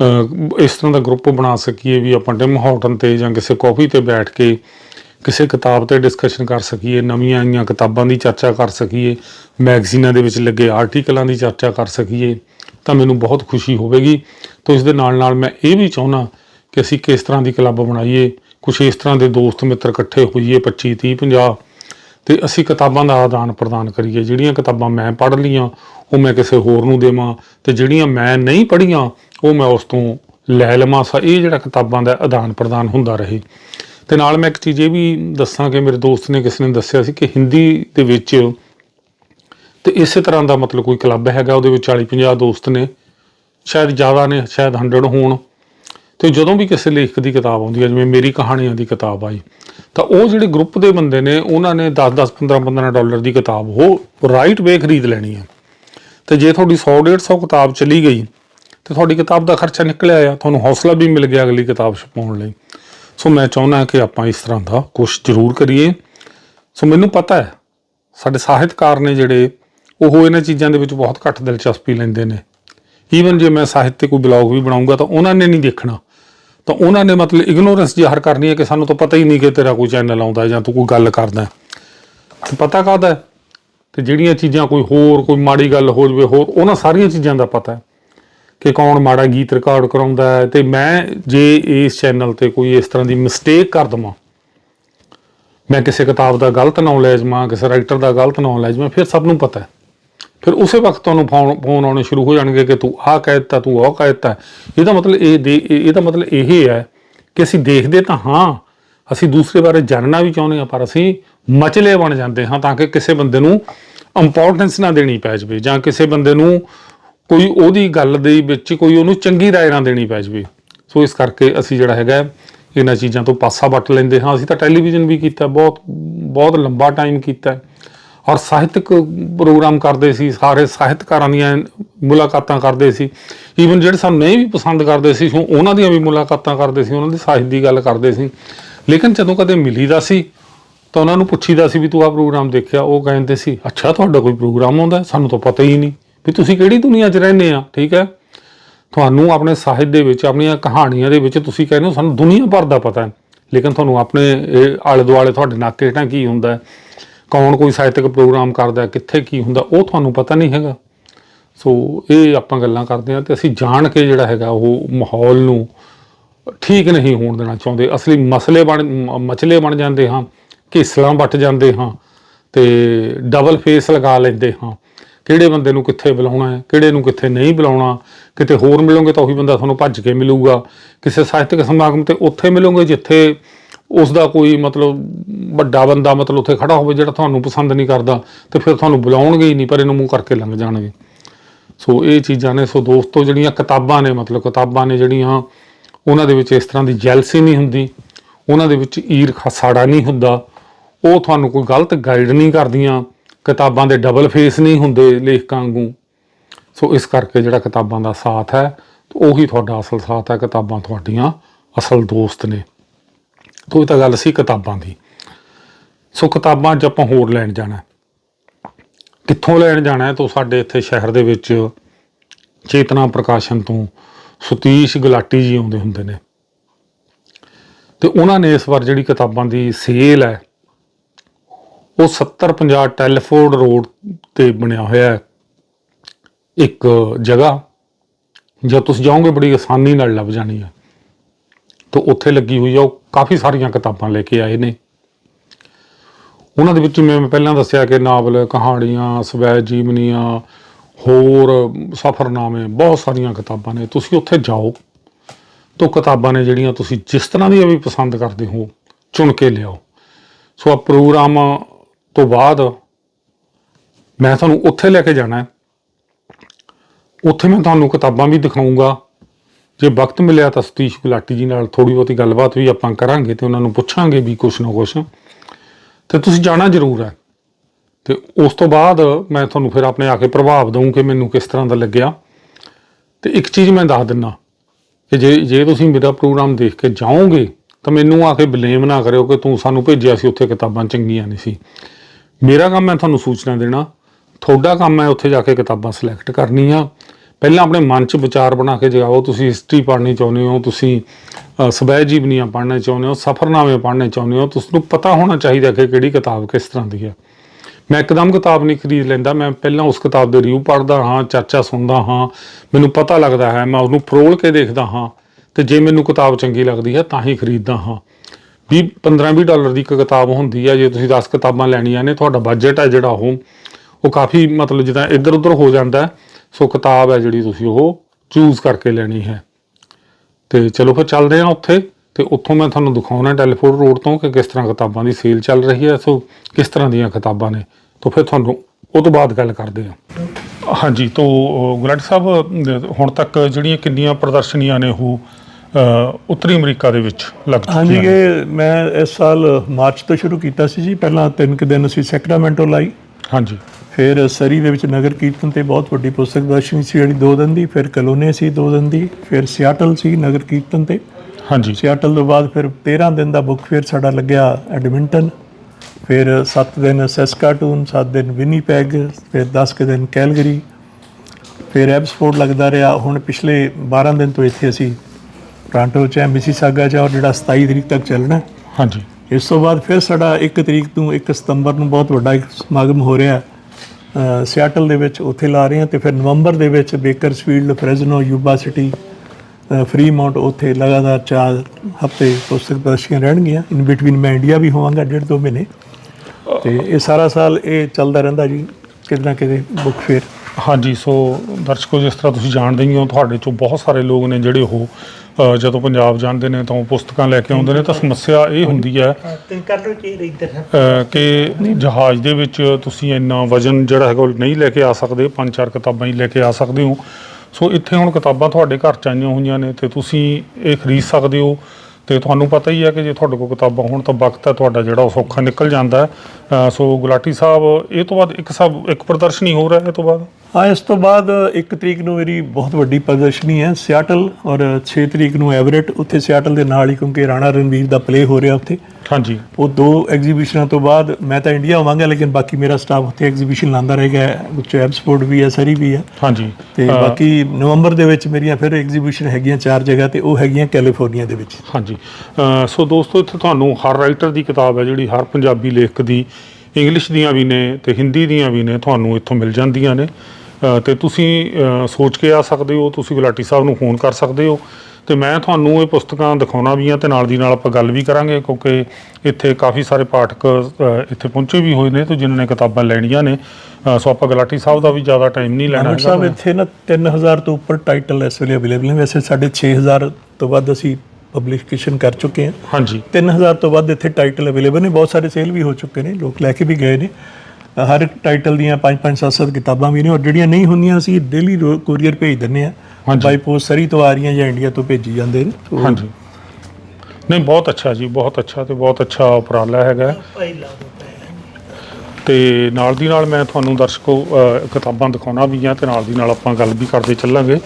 Speaker 1: ਇਸ ਤਰ੍ਹਾਂ ਦਾ ਗਰੁੱਪ ਬਣਾ ਸਕੀਏ ਵੀ ਆਪਾਂ ਟਿਮ ਹੌਟਨ ਤੇ ਜਾਂ ਕਿਸੇ ਕਾਫੀ ਤੇ ਬੈਠ ਕੇ ਕਿਸੇ ਕਿਤਾਬ ਤੇ ਡਿਸਕਸ਼ਨ ਕਰ ਸਕੀਏ, ਨਵੀਆਂ ਆਈਆਂ ਕਿਤਾਬਾਂ ਦੀ ਚਰਚਾ ਕਰ ਸਕੀਏ ਮੈਗਜ਼ੀਨਾਂ ਦੇ ਵਿੱਚ ਲੱਗੇ ਆਰਟੀਕਲਾਂ ਦੀ ਚਰਚਾ ਕਰ ਸਕੀਏ, ਤਾਂ ਮੈਨੂੰ ਬਹੁਤ ਖੁਸ਼ੀ ਹੋਵੇਗੀ। ਤਾਂ ਇਸ ਦੇ ਨਾਲ ਨਾਲ ਮੈਂ ਇਹ ਵੀ ਚਾਹੁੰਦਾ ਕਿ ਅਸੀਂ ਕਿਸ ਤਰ੍ਹਾਂ ਦੀ ਕਲੱਬ ਬਣਾਈਏ, ਕੁਛ ਇਸ ਤਰ੍ਹਾਂ ਦੇ ਦੋਸਤ ਮਿੱਤਰ ਇਕੱਠੇ ਹੋਈਏ 25 30 50 ਤੇ ਅਸੀਂ ਕਿਤਾਬਾਂ ਦਾ ਆਦਾਨ ਪ੍ਰਦਾਨ ਕਰੀਏ। ਜਿਹੜੀਆਂ ਕਿਤਾਬਾਂ ਮੈਂ ਪੜ੍ਹ ਲਈਆਂ, ਉਹ ਮੈਂ ਕਿਸੇ ਹੋਰ ਨੂੰ ਦੇਵਾਂ, ਤੇ ਜਿਹੜੀਆਂ ਮੈਂ ਨਹੀਂ ਪੜ੍ਹੀਆਂ ਉਹ ਮੈਂ ਉਸ ਤੋਂ ਲੈ ਲਵਾਂ ਸਾ। ਇਹ ਜਿਹੜਾ ਕਿਤਾਬਾਂ ਦਾ ਆਦਾਨ ਪ੍ਰਦਾਨ ਹੁੰਦਾ ਰਹੇ। ਤੇ ਨਾਲ ਮੈਂ ਇੱਕ ਚੀਜ਼ ਇਹ ਵੀ ਦੱਸਾਂ ਕਿ ਮੇਰੇ ਦੋਸਤ ਨੇ ਕਿਸੇ ਨੇ ਦੱਸਿਆ ਸੀ ਕਿ ਹਿੰਦੀ ਦੇ ਵਿੱਚ ਤੇ ਇਸੇ ਤਰ੍ਹਾਂ ਦਾ ਮਤਲਬ ਕੋਈ ਕਲੱਬ ਹੈਗਾ, ਉਹਦੇ ਵਿੱਚ 40 50 ਦੋਸਤ ਨੇ। ਸ਼ਾਇਦ ਜ਼ਿਆਦਾ ਨੇ, ਸ਼ਾਇਦ 100 ਹੋਣ। ਤੇ ਜਦੋਂ ਵੀ ਕਿਸੇ ਲੇਖਕ ਦੀ ਕਿਤਾਬ ਆਉਂਦੀ ਹੈ, ਜਿਵੇਂ ਮੇਰੀ ਕਹਾਣੀਆਂ ਦੀ ਕਿਤਾਬ ਆਈ, ਤਾਂ ਉਹ ਜਿਹੜੇ ਗਰੁੱਪ ਦੇ ਬੰਦੇ ਨੇ, ਉਹਨਾਂ ਨੇ 10 10 15 15 ਡਾਲਰ ਦੀ ਕਿਤਾਬ ਉਹ ਰਾਈਟ ਵੇ ਖਰੀਦ ਲੈਣੀ ਹੈ। ਤੇ ਜੇ ਤੁਹਾਡੀ 100 150 ਕਿਤਾਬ ਚਲੀ ਗਈ ਤੇ ਤੁਹਾਡੀ ਕਿਤਾਬ ਦਾ ਖਰਚਾ ਨਿਕਲਿਆ ਆ, ਤੁਹਾਨੂੰ ਹੌਸਲਾ ਵੀ ਮਿਲ ਗਿਆ ਅਗਲੀ ਕਿਤਾਬ ਛਪਾਉਣ ਲਈ। ਸੋ ਮੈਂ ਚਾਹੁੰਦਾ ਕਿ ਆਪਾਂ ਇਸ ਤਰ੍ਹਾਂ ਦਾ ਕੁਝ ਜ਼ਰੂਰ ਕਰੀਏ। ਸੋ ਮੈਨੂੰ ਪਤਾ ਹੈ, ਸਾਡੇ ਸਾਹਿਤਕਾਰ ਨੇ ਜਿਹੜੇ, ਉਹ ਇਹਨਾਂ ਚੀਜ਼ਾਂ ਦੇ ਵਿੱਚ ਬਹੁਤ ਘੱਟ ਦਿਲਚਸਪੀ ਲੈਂਦੇ ਨੇ। ਈਵਨ ਜੇ ਮੈਂ ਸਾਹਿਤ ਤੇ ਕੋਈ ਬਲੌਗ ਵੀ ਬਣਾਉਂਗਾ, ਤਾਂ ਉਹਨਾਂ ਨੇ ਨਹੀਂ ਦੇਖਣਾ। ਤਾਂ ਉਹਨਾਂ ਨੇ ਮਤਲਬ ਇਗਨੋਰੈਂਸ ਜ਼ਾਹਰ ਕਰਨੀ ਹੈ ਕਿ ਸਾਨੂੰ ਤਾਂ ਪਤਾ ਹੀ ਨਹੀਂ ਕਿ ਤੇਰਾ ਕੋਈ ਚੈਨਲ ਆਉਂਦਾ ਜਾਂ ਤੂੰ ਕੋਈ ਗੱਲ ਕਰਦਾ। ਤੇ ਪਤਾ ਕਾਹਦਾ ਹੈ? ਤੇ ਜਿਹੜੀਆਂ ਚੀਜ਼ਾਂ ਕੋਈ ਹੋਰ, ਕੋਈ ਮਾੜੀ ਗੱਲ ਹੋ ਜਵੇ ਹੋਰ, ਉਹਨਾਂ ਸਾਰੀਆਂ ਚੀਜ਼ਾਂ ਦਾ ਪਤਾ ਹੈ। ਕਿ ਕੌਣ ਮਾੜਾ ਗੀਤ ਰਿਕਾਰਡ ਕਰਾਉਂਦਾ ਹੈ ਤੇ ਮੈਂ ਜੇ ਇਸ ਚੈਨਲ ਤੇ ਕੋਈ ਇਸ ਤਰ੍ਹਾਂ ਦੀ ਮਿਸਟੇਕ ਕਰ ਦਵਾਂ, ਮੈਂ ਕਿਸੇ ਕਿਤਾਬ ਦਾ ਗਲਤ ਨਾਮ ਲੈ ਜਾਵਾਂ ਕਿਸੇ ਰਾਈਟਰ ਦਾ ਗਲਤ ਨਾਮ ਲੈ ਜਾਵਾਂ ਫਿਰ ਸਭ ਨੂੰ ਪਤਾ ਹੈ। ਫਿਰ ਉਸੇ ਵਕਤ ਤੁਹਾਨੂੰ ਫੋਨ ਫੋਨ ਆਉਣੇ ਸ਼ੁਰੂ ਹੋ ਜਾਣਗੇ ਕਿ ਤੂੰ ਆਹ ਕਹਿ ਦਿੱਤਾ, ਤੂੰ ਉਹ ਕਹਿ ਦਿੱਤਾ। ਇਹਦਾ ਮਤਲਬ ਇਹ ਦੇ ਇਹ- ਇਹਦਾ ਮਤਲਬ ਇਹ ਹੈ ਕਿ ਅਸੀਂ ਦੇਖਦੇ ਤਾਂ ਹਾਂ, ਅਸੀਂ ਦੂਸਰੇ ਬਾਰੇ ਜਾਣਨਾ ਵੀ ਚਾਹੁੰਦੇ ਹਾਂ, ਪਰ ਅਸੀਂ ਮਚਲੇ ਬਣ ਜਾਂਦੇ ਹਾਂ ਤਾਂ ਕਿ ਕਿਸੇ ਬੰਦੇ ਨੂੰ ਇੰਪੋਰਟੈਂਸ ਨਾ ਦੇਣੀ ਪੈ ਜਾਵੇ ਜਾਂ ਕਿਸੇ ਬੰਦੇ ਨੂੰ ਕੋਈ ਉਹਦੀ ਗੱਲ ਦੇ ਵਿੱਚ ਕੋਈ ਉਹਨੂੰ ਚੰਗੀ ਰਾਏ ਨਾ ਦੇਣੀ ਪੈ ਜਾਵੇ। ਸੋ ਇਸ ਕਰਕੇ ਅਸੀਂ ਜਿਹੜਾ ਹੈਗਾ, ਇਹਨਾਂ ਚੀਜ਼ਾਂ ਤੋਂ ਪਾਸਾ ਵੱਟ ਲੈਂਦੇ ਹਾਂ। ਅਸੀਂ ਤਾਂ ਟੈਲੀਵਿਜ਼ਨ ਵੀ ਕੀਤਾ, ਬਹੁਤ ਬਹੁਤ ਲੰਬਾ ਟਾਈਮ ਕੀਤਾ। ਔਰ ਸਾਹਿਤਕ ਪ੍ਰੋਗਰਾਮ ਕਰਦੇ ਸੀ, ਸਾਰੇ ਸਾਹਿਤਕਾਰਾਂ ਦੀਆਂ ਮੁਲਾਕਾਤਾਂ ਕਰਦੇ ਸੀ। ਈਵਨ ਜਿਹੜੇ ਸਾਨੂੰ ਨਹੀਂ ਵੀ ਪਸੰਦ ਕਰਦੇ ਸੀ ਉਹਨਾਂ ਦੀਆਂ ਵੀ ਮੁਲਾਕਾਤਾਂ ਕਰਦੇ ਸੀ, ਉਹਨਾਂ ਦੇ ਸਾਹਿਤ ਦੀ ਗੱਲ ਕਰਦੇ ਸੀ। ਲੇਕਿਨ ਜਦੋਂ ਕਦੇ ਮਿਲੀਦਾ ਸੀ, ਤਾਂ ਉਹਨਾਂ ਨੂੰ ਪੁੱਛੀਦਾ ਸੀ ਵੀ ਤੂੰ ਆ ਪ੍ਰੋਗਰਾਮ ਦੇਖਿਆ? ਉਹ ਕਹਿੰਦੇ ਸੀ, ਅੱਛਾ, ਤੁਹਾਡਾ ਕੋਈ ਪ੍ਰੋਗਰਾਮ ਆਉਂਦਾ? ਸਾਨੂੰ ਤਾਂ ਪਤਾ ਹੀ ਨਹੀਂ। ਵੀ ਤੁਸੀਂ ਕਿਹੜੀ ਦੁਨੀਆ 'ਚ ਰਹਿੰਦੇ ਆ, ਠੀਕ ਹੈ? ਤੁਹਾਨੂੰ ਆਪਣੇ ਸਾਹਿਤ ਦੇ ਵਿੱਚ, ਆਪਣੀਆਂ ਕਹਾਣੀਆਂ ਦੇ ਵਿੱਚ ਤੁਸੀਂ ਕਹਿੰਦੇ ਹੋ, ਸਾਨੂੰ ਦੁਨੀਆ ਭਰ ਦਾ ਪਤਾ ਹੈ। ਲੇਕਿਨ ਤੁਹਾਨੂੰ ਆਪਣੇ, ਇਹ ਆਲੇ ਦੁਆਲੇ ਤੁਹਾਡੇ ਨਾਕੇ ਹੇਠਾਂ ਕੀ ਹੁੰਦਾ ਹੈ? ਕੌਣ ਕੋਈ ਸਾਹਿਤਕ ਪ੍ਰੋਗਰਾਮ ਕਰਦਾ ਕਿੱਥੇ ਕੀ ਹੁੰਦਾ? ਉਹ ਤੁਹਾਨੂੰ ਪਤਾ ਨਹੀਂ ਹੈਗਾ। ਸੋ ਇਹ ਆਪਾਂ ਗੱਲਾਂ ਕਰਦੇ ਹਾਂ ਤੇ ਅਸੀਂ ਜਾਣ ਕੇ ਜਿਹੜਾ ਹੈਗਾ ਉਹ ਮਾਹੌਲ ਨੂੰ ਠੀਕ ਨਹੀਂ ਹੋਣ ਦੇਣਾ ਚਾਹੁੰਦੇ। ਅਸਲੀ ਮਸਲੇ ਬਣ ਮਚਲੇ ਬਣ ਜਾਂਦੇ ਹਾਂ, ਘੇਸਲਾਂ ਵੱਟ ਜਾਂਦੇ ਹਾਂ ਤੇ ਡਬਲ ਫੇਸ ਲਗਾ ਲੈਂਦੇ ਹਾਂ। ਕਿਹੜੇ ਬੰਦੇ ਨੂੰ ਕਿੱਥੇ ਬੁਲਾਉਣਾ ਹੈ, ਕਿਹੜੇ ਨੂੰ ਕਿੱਥੇ ਨਹੀਂ ਬੁਲਾਉਣਾ, ਕਿਤੇ ਹੋਰ ਮਿਲੋਗੇ ਤਾਂ ਉਹੀ ਬੰਦਾ ਤੁਹਾਨੂੰ ਭੱਜ ਕੇ ਮਿਲੂਗਾ, ਕਿਸੇ ਸਾਹਿਤਕ ਸਮਾਗਮ ਤੇ ਉੱਥੇ ਮਿਲੋਗੇ ਜਿੱਥੇ ਉਸ ਦਾ ਕੋਈ ਮਤਲਬ ਵੱਡਾ ਬੰਦਾ ਮਤਲਬ ਉੱਥੇ ਖੜਾ ਹੋਵੇ ਜਿਹੜਾ ਤੁਹਾਨੂੰ ਪਸੰਦ ਨਹੀਂ ਕਰਦਾ ਤੇ ਫਿਰ ਤੁਹਾਨੂੰ ਬੁਲਾਉਣਗੇ ਹੀ ਨਹੀਂ, ਪਰ ਇਹਨੂੰ ਮੂੰਹ ਕਰਕੇ ਲੰਘ ਜਾਣਗੇ। ਸੋ ਇਹ ਚੀਜ਼ਾਂ ਨੇ, ਸੋ ਦੋਸਤੋ ਜਿਹੜੀਆਂ ਕਿਤਾਬਾਂ ਨੇ, ਮਤਲਬ ਕਿਤਾਬਾਂ ਨੇ ਜਿਹੜੀਆਂ, ਉਹਨਾਂ ਦੇ ਵਿੱਚ ਇਸ ਤਰ੍ਹਾਂ ਦੀ ਜੈਲਸੀ ਨਹੀਂ ਹੁੰਦੀ, ਉਹਨਾਂ ਦੇ ਵਿੱਚ ਈਰਖਾ ਸਾੜਾ ਨਹੀਂ ਹੁੰਦਾ, ਉਹ ਤੁਹਾਨੂੰ ਕੋਈ ਗਲਤ ਗਾਈਡ ਨਹੀਂ ਕਰਦੀਆਂ ਕਿਤਾਬਾਂ ਦੇ ਡਬਲ ਫੇਸ ਨਹੀਂ ਹੁੰਦੇ ਲੇਖਕਾਂ ਵਾਂਗੂ। ਸੋ ਇਸ ਕਰਕੇ ਜਿਹੜਾ ਕਿਤਾਬਾਂ ਦਾ ਸਾਥ ਹੈ ਉਹੀ ਤੁਹਾਡਾ ਅਸਲ ਸਾਥ ਹੈ, ਕਿਤਾਬਾਂ ਤੁਹਾਡੀਆਂ ਅਸਲ ਦੋਸਤ ਨੇ। ਤੋ ਇਹ ਤਾਂ ਗੱਲ ਸੀ ਕਿਤਾਬਾਂ ਦੀ। ਸੋ ਕਿਤਾਬਾਂ ਅੱਜ ਆਪਾਂ ਹੋਰ ਲੈਣ ਜਾਣਾ ਕਿੱਥੋਂ ਲੈਣ ਜਾਣਾ ਹੈ? ਤਾਂ ਸਾਡੇ ਇੱਥੇ ਸ਼ਹਿਰ ਦੇ ਵਿੱਚ ਚੇਤਨਾ ਪ੍ਰਕਾਸ਼ਨ ਤੋਂ ਸਤੀਸ਼ ਗੁਲਾਟੀ ਜੀ ਆਉਂਦੇ ਹੁੰਦੇ ਨੇ। ਤੇ ਉਹਨਾਂ ਨੇ ਇਸ ਵਾਰ ਜਿਹੜੀ ਕਿਤਾਬਾਂ ਦੀ ਸੇਲ ਹੈ ਉਹ 70 50 ਟੈਲੀਫੋਰਡ ਰੋਡ ਤੇ ਬਣਿਆ ਹੋਇਆ ਹੈ। ਇੱਕ ਜਗ੍ਹਾ, ਜਦ ਤੁਸੀਂ ਜਾਓਗੇ ਬੜੀ ਆਸਾਨੀ ਨਾਲ ਲੱਭ ਜਾਣੀ ਹੈ। ਤਾਂ ਉੱਥੇ ਲੱਗੀ ਹੋਈ ਆ, ਉਹ ਕਾਫੀ ਸਾਰੀਆਂ ਕਿਤਾਬਾਂ ਲੈ ਕੇ ਆਏ ਨੇ। ਉਹਨਾਂ ਦੇ ਵਿੱਚ ਮੈਂ ਪਹਿਲਾਂ ਦੱਸਿਆ ਕਿ ਨਾਵਲ, ਕਹਾਣੀਆਂ, ਸਵੈ ਜੀਵਨੀਆਂ, ਹੋਰ ਸਫ਼ਰਨਾਮੇ, ਬਹੁਤ ਸਾਰੀਆਂ ਕਿਤਾਬਾਂ ਨੇ। ਤੁਸੀਂ ਉੱਥੇ ਜਾਓ, ਤੋਂ ਕਿਤਾਬਾਂ ਨੇ ਜਿਹੜੀਆਂ ਤੁਸੀਂ ਜਿਸ ਤਰ੍ਹਾਂ ਦੀਆਂ ਵੀ ਪਸੰਦ ਕਰਦੇ ਹੋ, ਚੁਣ ਕੇ ਲਿਆਓ। ਸੋ ਆ ਪ੍ਰੋਗਰਾਮ ਤੋਂ ਬਾਅਦ ਮੈਂ ਤੁਹਾਨੂੰ ਉੱਥੇ ਲੈ ਕੇ ਜਾਣਾ ਹੈ। ਉੱਥੇ ਮੈਂ ਤੁਹਾਨੂੰ ਕਿਤਾਬਾਂ ਵੀ ਦਿਖਾਊਂਗਾ। ਜੇ ਵਕਤ ਮਿਲਿਆ ਤਾਂ ਸਤੀਸ਼ ਗੁਲਾਟੀ ਜੀ ਨਾਲ ਥੋੜੀ ਬਹੁਤੀ ਗੱਲਬਾਤ ਵੀ ਆਪਾਂ ਕਰਾਂਗੇ ਤੇ ਉਹਨਾਂ ਨੂੰ ਪੁੱਛਾਂਗੇ ਵੀ ਕੁਛ ਨਾ ਕੁਛ। ਤੇ ਤੁਸੀਂ ਜਾਣਾ ਜ਼ਰੂਰ ਹੈ। ਤੇ ਉਸ ਤੋਂ ਬਾਅਦ ਮੈਂ ਤੁਹਾਨੂੰ ਫਿਰ ਆਪਣੇ ਆ ਕੇ ਪ੍ਰਭਾਵ ਦਊਂ ਕਿ ਮੈਨੂੰ ਕਿਸ ਤਰ੍ਹਾਂ ਦਾ ਲੱਗਿਆ। ਤੇ ਇੱਕ ਚੀਜ਼ ਮੈਂ ਦੱਸ ਦਿੰਨਾ ਕਿ ਜੇ ਜੇ ਤੁਸੀਂ ਮੇਰਾ ਪ੍ਰੋਗਰਾਮ ਦੇਖ ਕੇ ਜਾਓਗੇ ਤਾਂ ਮੈਨੂੰ ਆ ਕੇ ਬਲੇਮ ਨਾ ਕਰਿਓ ਕਿ ਤੂੰ ਸਾਨੂੰ ਭੇਜਿਆ ਸੀ ਉੱਥੇ ਕਿਤਾਬਾਂ ਚੰਗੀਆਂ ਨਹੀਂ ਸੀ। ਮੇਰਾ ਕੰਮ ਹੈ ਤੁਹਾਨੂੰ ਸੂਚਨਾ ਦੇਣਾ, ਤੁਹਾਡਾ ਕੰਮ ਹੈ ਉੱਥੇ ਜਾ ਕੇ ਕਿਤਾਬਾਂ ਸਿਲੈਕਟ ਕਰਨੀਆਂ। ਪਹਿਲਾਂ ਆਪਣੇ ਮਨ 'ਚ ਵਿਚਾਰ ਬਣਾ ਕੇ ਜਗਾਓ ਤੁਸੀਂ ਹਿਸਟਰੀ ਪੜ੍ਹਨੀ ਚਾਹੁੰਦੇ ਹੋ, ਤੁਸੀਂ ਸਵੈ ਜੀਵਨੀਆਂ ਪੜ੍ਹਨੇ ਚਾਹੁੰਦੇ ਹੋ, ਸਫ਼ਰਨਾਮੇ ਪੜ੍ਹਨੇ ਚਾਹੁੰਦੇ ਹੋ, ਤੁਹਾਨੂੰ ਪਤਾ ਹੋਣਾ ਚਾਹੀਦਾ ਕਿ ਕਿਹੜੀ ਕਿਤਾਬ ਕਿਸ ਤਰ੍ਹਾਂ ਦੀ ਹੈ। ਮੈਂ ਇੱਕਦਮ ਕਿਤਾਬ ਨਹੀਂ ਖਰੀਦ ਲੈਂਦਾ, ਮੈਂ ਪਹਿਲਾਂ ਉਸ ਕਿਤਾਬ ਦੇ ਰਿਵਿਊ ਪੜ੍ਹਦਾ ਹਾਂ, ਚਰਚਾ ਸੁਣਦਾ ਹਾਂ, ਮੈਨੂੰ ਪਤਾ ਲੱਗਦਾ ਹੈ, ਮੈਂ ਉਹਨੂੰ ਫਰੋਲ ਕੇ ਦੇਖਦਾ ਹਾਂ, ਤੇ ਜੇ ਮੈਨੂੰ ਕਿਤਾਬ ਚੰਗੀ ਲੱਗਦੀ ਹੈ ਤਾਂ ਹੀ ਖਰੀਦਦਾ ਹਾਂ। ਵੀ 15-20 ਡਾਲਰ ਦੀ ਇੱਕ ਕਿਤਾਬ ਹੁੰਦੀ ਹੈ ਜੇ ਤੁਸੀਂ 10 ਕਿਤਾਬਾਂ ਲੈਣੀਆਂ ਨੇ, ਤੁਹਾਡਾ ਬਜਟ ਹੈ ਜਿਹੜਾ ਉਹ ਉਹ ਕਾਫੀ ਮਤਲਬ ਜਿੱਦਾਂ ਇੱਧਰ ਉੱਧਰ ਹੋ ਜਾਂਦਾ ਸੋ ਕਿਤਾਬ ਹੈ ਜਿਹੜੀ ਤੁਸੀਂ ਉਹ ਚੂਜ਼ ਕਰਕੇ ਲੈਣੀ ਹੈ। ਤੇ ਚਲੋ ਫਿਰ ਚੱਲਦੇ ਹਾਂ ਉੱਥੇ, ਤੇ ਉੱਥੋਂ ਮੈਂ ਤੁਹਾਨੂੰ ਦਿਖਾਉਣਾ ਟੈਲੀਫੋਨ ਰੋਡ ਤੋਂ ਕਿ ਕਿਸ ਤਰ੍ਹਾਂ ਕਿਤਾਬਾਂ ਦੀ ਸੇਲ ਚੱਲ ਰਹੀ ਹੈ, ਸੋ ਕਿਸ ਤਰ੍ਹਾਂ ਦੀਆਂ ਕਿਤਾਬਾਂ ਨੇ। ਤਾਂ ਫਿਰ ਤੁਹਾਨੂੰ ਉਹ ਤੋਂ ਬਾਅਦ ਗੱਲ ਕਰਦੇ ਹਾਂ। ਹਾਂਜੀ, ਤੋਂ ਗੁਲਾਟੀ ਸਾਹਿਬ ਹੁਣ ਤੱਕ ਜਿਹੜੀਆਂ ਕਿੰਨੀਆਂ ਪ੍ਰਦਰਸ਼ਨੀਆਂ ਨੇ ਉਹ ਉੱਤਰੀ ਅਮਰੀਕਾ ਦੇ ਵਿੱਚ ਲੱਗ
Speaker 2: ਹਾਂਜੀ
Speaker 1: ਚੁੱਕੀਆਂ ਨੇ।
Speaker 2: ਇਹ ਮੈਂ ਇਸ ਸਾਲ ਮਾਰਚ ਤੋਂ ਸ਼ੁਰੂ ਕੀਤਾ ਸੀ ਜੀ। ਪਹਿਲਾਂ ਤਿੰਨ ਕੁ ਦਿਨ ਅਸੀਂ ਸੈਕਰਾਮੈਂਟੋ ਲਾਈ।
Speaker 1: ਹਾਂਜੀ।
Speaker 2: ਫਿਰ ਸਰੀ ਦੇ ਵਿੱਚ ਨਗਰ ਕੀਰਤਨ ਤੇ ਬਹੁਤ ਵੱਡੀ ਪੁਸਤਕ ਪ੍ਰਦਰਸ਼ਨੀ ਸੀ ਜਿਹੜੀ ਦੋ ਦਿਨ ਦੀ। ਫਿਰ ਕਲੋਨੇ ਸੀ ਦੋ ਦਿਨ ਦੀ। ਫਿਰ ਸਿਆਟਲ ਸੀ ਨਗਰ ਕੀਰਤਨ ਤੇ।
Speaker 1: ਹਾਂਜੀ।
Speaker 2: ਸਿਆਟਲ ਤੋਂ ਬਾਅਦ ਫਿਰ 13 ਦਿਨ ਦਾ ਬੁੱਕ ਫੇਅਰ ਸਾਡਾ ਲੱਗਿਆ ਐਡਮਿੰਟਨ। ਫਿਰ 7 ਦਿਨ ਸੈਸਕਾਟੂਨ 7 ਦਿਨ ਵਿਨੀਪੈਗ ਫਿਰ 10 ਕੁ ਦਿਨ ਕੈਲਗਰੀ। ਫਿਰ ਐਬਸਪੋਰਟ ਲੱਗਦਾ ਰਿਹਾ। ਹੁਣ ਪਿਛਲੇ 12 ਦਿਨ ਤੋਂ ਇੱਥੇ ਅਸੀਂ ਟੋਰਾਂਟੋ ਚ ਐਮਬੀਸੀ ਸਾਗਾ ਚ ਔਰ ਜਿਹੜਾ 27 ਤਰੀਕ ਤੱਕ ਚੱਲਣਾ
Speaker 1: ਹਾਂਜੀ।
Speaker 2: ਇਸ ਤੋਂ ਬਾਅਦ ਫਿਰ ਸਾਡਾ 1 ਤਰੀਕ ਤੋਂ 1 ਸਤੰਬਰ ਨੂੰ ਬਹੁਤ ਵੱਡਾ ਇੱਕ ਸਮਾਗਮ ਹੋ ਰਿਹਾ ਸਿਆਟਲ ਦੇ ਵਿੱਚ ਉੱਥੇ ਲਾ ਰਹੇ ਹਾਂ ਤੇ ਫਿਰ ਨਵੰਬਰ ਦੇ ਵਿੱਚ Bakersfield Fresno Yuba City Fremont ਉੱਥੇ ਲਗਾਤਾਰ ਚਾਰ ਹਫ਼ਤੇ ਪੁਸਤਕ ਪ੍ਰਦਰਸ਼ਨੀਆਂ ਰਹਿਣਗੀਆਂ। ਇਨ ਬਿਟਵੀਨ ਮੈਂ ਇੰਡੀਆ ਵੀ ਹੋਵਾਂਗਾ ਡੇਢ ਦੋ ਮਹੀਨੇ। ਤੇ ਇਹ ਸਾਰਾ ਸਾਲ ਇਹ ਚੱਲਦਾ ਰਹਿੰਦਾ ਜੀ ਕਿਤੇ ਨਾ ਕਿਤੇ ਬੁੱਕ ਫੇਅਰ
Speaker 1: ਹਾਂਜੀ ਸੋ ਦਰਸ਼ਕੋ ਜਿਸ ਤਰ੍ਹਾਂ ਤੁਸੀਂ ਜਾਣਦੇ ਹੀ ਹੋ ਤੁਹਾਡੇ ਚੋਂ ਬਹੁਤ ਸਾਰੇ ਲੋਕ ਨੇ ਜਿਹੜੇ ਉਹ ਜਦੋਂ ਪੰਜਾਬ ਜਾਂਦੇ ਨੇ ਤਾਂ ਉਹ ਪੁਸਤਕਾਂ ਲੈ ਕੇ ਆਉਂਦੇ ਨੇ ਤਾਂ ਸਮੱਸਿਆ ਇਹ ਹੁੰਦੀ ਹੈ
Speaker 3: ਕਰ ਇੱਧਰ
Speaker 1: ਕਿ ਜਹਾਜ਼ ਦੇ ਵਿੱਚ ਤੁਸੀਂ ਇੰਨਾ ਵਜ਼ਨ ਜਿਹੜਾ ਹੈਗਾ ਉਹ ਨਹੀਂ ਲੈ ਕੇ ਆ ਸਕਦੇ ਪੰਜ ਚਾਰ ਕਿਤਾਬਾਂ ਹੀ ਲੈ ਕੇ ਆ ਸਕਦੇ ਹੋ। ਸੋ ਇੱਥੇ ਹੁਣ ਕਿਤਾਬਾਂ ਤੁਹਾਡੇ ਘਰ ਚ ਆਈਆਂ ਹੋਈਆਂ ਨੇ ਤੇ ਤੁਸੀਂ ਇਹ ਖਰੀਦ ਸਕਦੇ ਹੋ। ਤੇ ਤੁਹਾਨੂੰ ਪਤਾ ਹੀ ਹੈ ਕਿ ਜੇ ਤੁਹਾਡੇ ਕੋਲ ਕਿਤਾਬਾਂ ਹੋਣ ਤਾਂ ਵਕਤ ਹੈ ਤੁਹਾਡਾ ਜਿਹੜਾ ਉਹ ਸੌਖਾ ਨਿਕਲ ਜਾਂਦਾ ਹੈ। ਅਹ, ਸੋ ਗੁਲਾਟੀ ਸਾਹਿਬ ਇਹ ਤੋਂ ਬਾਅਦ ਇੱਕ ਸਭ ਇੱਕ ਪ੍ਰਦਰਸ਼ਨੀ ਹੋ ਰਿਹਾ ਇਹ ਤੋਂ ਬਾਅਦ?
Speaker 2: ਹਾਂ ਇਸ ਤੋਂ ਬਾਅਦ ਇੱਕ ਤਰੀਕ ਨੂੰ ਮੇਰੀ ਬਹੁਤ ਵੱਡੀ ਪ੍ਰਦਰਸ਼ਨੀ ਹੈ ਸਿਆਟਲ ਔਰ 6 ਤਰੀਕ ਨੂੰ ਐਵਰੇਟ ਉੱਥੇ ਸਿਆਟਲ ਦੇ ਨਾਲ ਹੀ ਕਿਉਂਕਿ ਰਾਣਾ ਰਣਵੀਰ ਦਾ ਪਲੇ ਹੋ ਰਿਹਾ ਉੱਥੇ।
Speaker 1: ਹਾਂਜੀ।
Speaker 2: ਉਹ ਦੋ ਐਗਜ਼ੀਬਿਸ਼ਨਾਂ ਤੋਂ ਬਾਅਦ ਮੈਂ ਤਾਂ ਇੰਡੀਆ ਹੋਵਾਂਗਾ ਲੇਕਿਨ ਬਾਕੀ ਮੇਰਾ ਸਟਾਫ ਉੱਥੇ ਐਗਜ਼ੀਬਿਸ਼ਨ ਲਾਉਂਦਾ ਰਹੇਗਾ। ਵਿੱਚ ਐਬਸਪੋਰਟ ਵੀ ਹੈ ਸਰੀ ਵੀ ਹੈ।
Speaker 1: ਹਾਂਜੀ।
Speaker 2: ਤੇ ਬਾਕੀ ਨਵੰਬਰ ਦੇ ਵਿੱਚ ਮੇਰੀਆਂ ਫਿਰ ਐਗਜ਼ੀਬਿਸ਼ਨ ਹੈਗੀਆਂ ਚਾਰ ਜਗ੍ਹਾ ਤੇ ਉਹ ਹੈਗੀਆਂ ਕੈਲੀਫੋਰਨੀਆ ਦੇ ਵਿੱਚ।
Speaker 1: ਹਾਂਜੀ। ਸੋ ਦੋਸਤੋ ਇੱਥੇ ਤੁਹਾਨੂੰ ਹਰ ਰਾਈਟਰ ਦੀ ਕਿਤਾਬ ਹੈ ਜਿਹੜੀ ਹਰ ਪੰਜਾਬੀ ਲੇਖਕ ਦੀ ਇੰਗਲਿਸ਼ ਦੀਆਂ ਵੀ ਨੇ ਤੇ ਹਿੰਦੀ ਦੀਆਂ ਵੀ ਨੇ ਤੁਹਾਨੂੰ ਇੱਥੋਂ ਮਿਲ ਜਾਂਦੀਆਂ ਨੇ। ਤੇ ਤੁਸੀਂ ਸੋਚ ਕੇ ਆ ਸਕਦੇ ਹੋ ਤੁਸੀਂ ਗੁਲਾਟੀ ਸਾਹਿਬ ਨੂੰ ਫੋਨ ਕਰ ਸਕਦੇ ਹੋ। ਤੇ ਮੈਂ ਤੁਹਾਨੂੰ ਇਹ ਪੁਸਤਕਾਂ ਦਿਖਾਉਣਾ ਵੀ ਆ ਤੇ ਨਾਲ ਦੀ ਨਾਲ ਆਪਾਂ ਗੱਲ ਵੀ ਕਰਾਂਗੇ ਕਿਉਂਕਿ ਇੱਥੇ ਕਾਫੀ ਸਾਰੇ ਪਾਠਕ ਇੱਥੇ ਪਹੁੰਚੇ ਵੀ ਹੋਏ ਨੇ ਤੇ ਜਿਨ੍ਹਾਂ ਨੇ ਕਿਤਾਬਾਂ ਲੈਣੀਆਂ ਨੇ। ਸੋ ਆਪਾਂ ਗੁਲਾਟੀ ਸਾਹਿਬ ਦਾ ਵੀ ਜ਼ਿਆਦਾ ਟਾਈਮ ਨਹੀਂ ਲੈਣਾ
Speaker 2: ਅਮਰ ਸਾਹਿਬ। ਇੱਥੇ ਨਾ 3000 ਤੋਂ ਉੱਪਰ ਟਾਈਟਲ ਇਸ ਵੇਲੇ ਅਵੇਲੇਬਲ ਨੇ। ਵੈਸੇ ਸਾਡੇ 6000 ਤੋਂ ਵੱਧ ਅਸੀਂ ਪਬਲਿਕੇਸ਼ਨ ਕਰ ਚੁੱਕੇ ਹਾਂ।
Speaker 1: ਹਾਂਜੀ।
Speaker 2: 3000 ਤੋਂ ਵੱਧ ਇੱਥੇ ਟਾਈਟਲ ਅਵੇਲੇਬਲ ਨੇ। ਬਹੁਤ ਸਾਰੇ ਸੇਲ ਵੀ ਹੋ ਚੁੱਕੇ ਨੇ। ਲੋਕ ਲੈ ਕੇ ਵੀ ਗਏ ਨੇ। ਹਰ ਇੱਕ ਟਾਈਟਲ ਦੀਆਂ 5-5 7-7 ਕਿਤਾਬਾਂ ਵੀ ਨੇ ਔਰ ਜਿਹੜੀਆਂ ਨਹੀਂ ਹੁੰਦੀਆਂ ਅਸੀਂ ਡੇਲੀ ਕੋਰੀਅਰ ਭੇਜ ਦਿੰਨੇ ਆ।
Speaker 1: ਹਾਂਜੀ।
Speaker 2: ਬਾਈ ਪੋਸਟ ਸਰੀ ਤੋਂ ਆ ਰਹੀਆਂ ਜਾਂ ਇੰਡੀਆ ਤੋਂ ਭੇਜੀ ਜਾਂਦੇ ਨੇ।
Speaker 1: ਹਾਂਜੀ। ਨਹੀਂ ਬਹੁਤ ਅੱਛਾ ਜੀ ਬਹੁਤ ਅੱਛਾ ਤੇ ਬਹੁਤ ਅੱਛਾ ਉਪਰਾਲਾ ਹੈਗਾ। ਤੇ ਨਾਲ ਦੀ ਨਾਲ ਮੈਂ ਤੁਹਾਨੂੰ ਦਰਸ਼ਕੋ ਕਿਤਾਬਾਂ ਦਿਖਾਉਣਾ ਵੀ ਆ ਤੇ ਨਾਲ ਦੀ ਨਾਲ ਆਪਾਂ ਗੱਲ ਵੀ ਕਰਦੇ ਚੱਲਾਂਗੇ।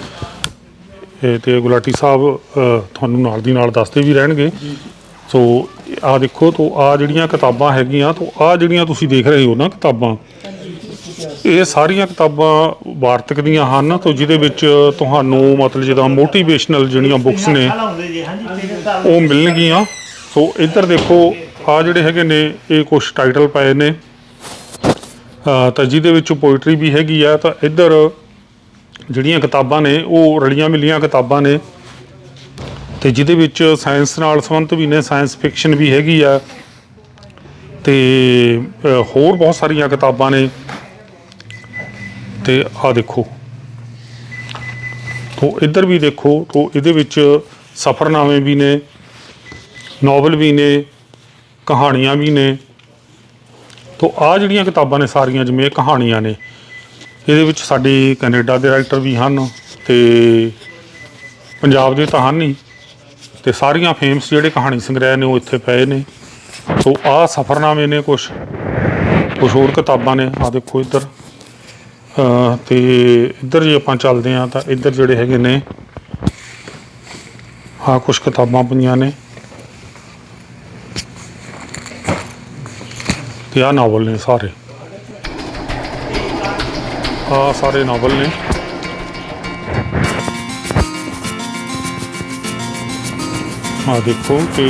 Speaker 1: ਤੇ ਗੁਲਾਟੀ ਸਾਹਿਬ ਤੁਹਾਨੂੰ ਨਾਲ ਦੀ ਨਾਲ ਦੱਸਦੇ ਵੀ ਰਹਿਣਗੇ। ਸੋ ਆ ਦੇਖੋ ਤੋਂ ਆ ਜਿਹੜੀਆਂ ਕਿਤਾਬਾਂ ਹੈਗੀਆਂ, ਤੋਂ ਆ ਜਿਹੜੀਆਂ ਤੁਸੀਂ ਦੇਖ ਰਹੇ ਹੋ ਨਾ ਕਿਤਾਬਾਂ, ਇਹ ਸਾਰੀਆਂ ਕਿਤਾਬਾਂ ਵਾਰਤਕ ਦੀਆਂ ਹਨ, ਤੋਂ ਜਿਹਦੇ ਵਿੱਚ ਤੁਹਾਨੂੰ ਮਤਲਬ ਜਿੱਦਾਂ ਮੋਟੀਵੇਸ਼ਨਲ ਜਿਹੜੀਆਂ ਬੁੱਕਸ ਨੇ, ਉਹ ਮਿਲਣਗੀਆਂ। ਸੋ ਇੱਧਰ ਦੇਖੋ, ਆ ਜਿਹੜੇ ਹੈਗੇ ਨੇ, ਇਹ ਕੁਝ ਟਾਈਟਲ ਪਏ ਨੇ। ਤਾਂ ਜਿਹਦੇ ਵਿੱਚ ਪੋਇਟਰੀ ਵੀ ਹੈਗੀ ਆ, ਤਾਂ ਇੱਧਰ ਜਿਹੜੀਆਂ ਕਿਤਾਬਾਂ ਨੇ, ਉਹ ਰਲੀਆਂ ਮਿਲੀਆਂ ਕਿਤਾਬਾਂ ਨੇ। ਤੇ ਜਿਹਦੇ ਵਿੱਚ ਸਾਇੰਸ ਨਾਲ ਸੰਬੰਧਿਤ ਵੀ ਨੇ, ਸਾਇੰਸ ਫਿਕਸ਼ਨ ਵੀ ਹੈਗੀ ਆ। ਤੇ ਹੋਰ ਬਹੁਤ ਸਾਰੀਆਂ ਕਿਤਾਬਾਂ ਨੇ। ਤੇ ਆ ਦੇਖੋ। ਤੋ ਇੱਧਰ ਵੀ ਦੇਖੋ, ਤੋ ਇਹਦੇ ਵਿੱਚ ਸਫ਼ਰਨਾਮੇ ਵੀ ਨੇ, ਨੋਵਲ ਵੀ ਨੇ, ਕਹਾਣੀਆਂ ਵੀ ਨੇ। ਤੋ ਆ ਜਿਹੜੀਆਂ ਕਿਤਾਬਾਂ ਨੇ ਸਾਰੀਆਂ, ਜਿਵੇਂ ਕਹਾਣੀਆਂ ਨੇ, ਇਹਦੇ ਵਿੱਚ ਸਾਡੇ ਕੈਨੇਡਾ ਦੇ ਰਾਈਟਰ ਵੀ ਹਨ ਤੇ ਪੰਜਾਬ ਦੇ ਤਾਂ ਹਨ ਹੀ। ਤੇ ਸਾਰੀਆਂ ਫੇਮਸ ਜਿਹੜੇ ਕਹਾਣੀ ਸੰਗ੍ਰਹਿ ਨੇ ਉਹ ਇੱਥੇ ਪਏ ਨੇ। ਸੋ ਆਹ ਸਫ਼ਰਨਾਮੇ ਨੇ ਕੁਝ ਕੁਝ ਹੋਰ ਕਿਤਾਬਾਂ ਨੇ। ਆ ਦੇਖੋ ਇੱਧਰ। ਅਹ ਤੇ ਇੱਧਰ ਜੇ ਆਪਾਂ ਚੱਲਦੇ ਆ ਤਾਂ ਇੱਧਰ ਜਿਹੜੇ ਹੈਗੇ ਨੇ ਆ ਕੁਝ ਕਿਤਾਬਾਂ ਪਈਆਂ ਨੇ। ਤੇ ਆ ਨਾਵਲ ਨੇ ਸਾਰੇ। ਆ ਸਾਰੇ ਨਾਵਲ ਨੇ। ਆ ਦੇਖੋ ਕਿ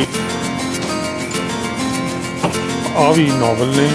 Speaker 1: ਆ ਵੀ ਨਾਵਲ ਨੇ।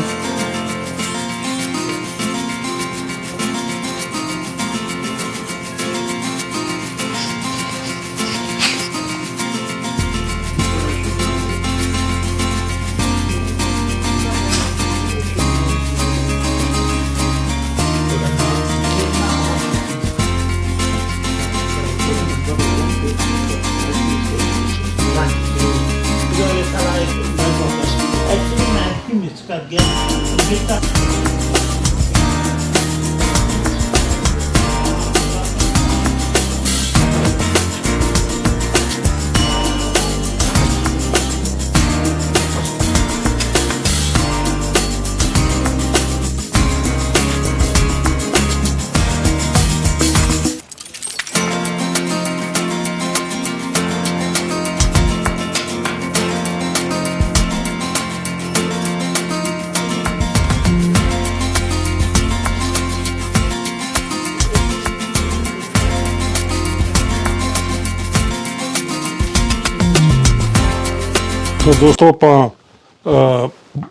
Speaker 1: ਸੋ ਦੋਸਤੋ ਆਪਾਂ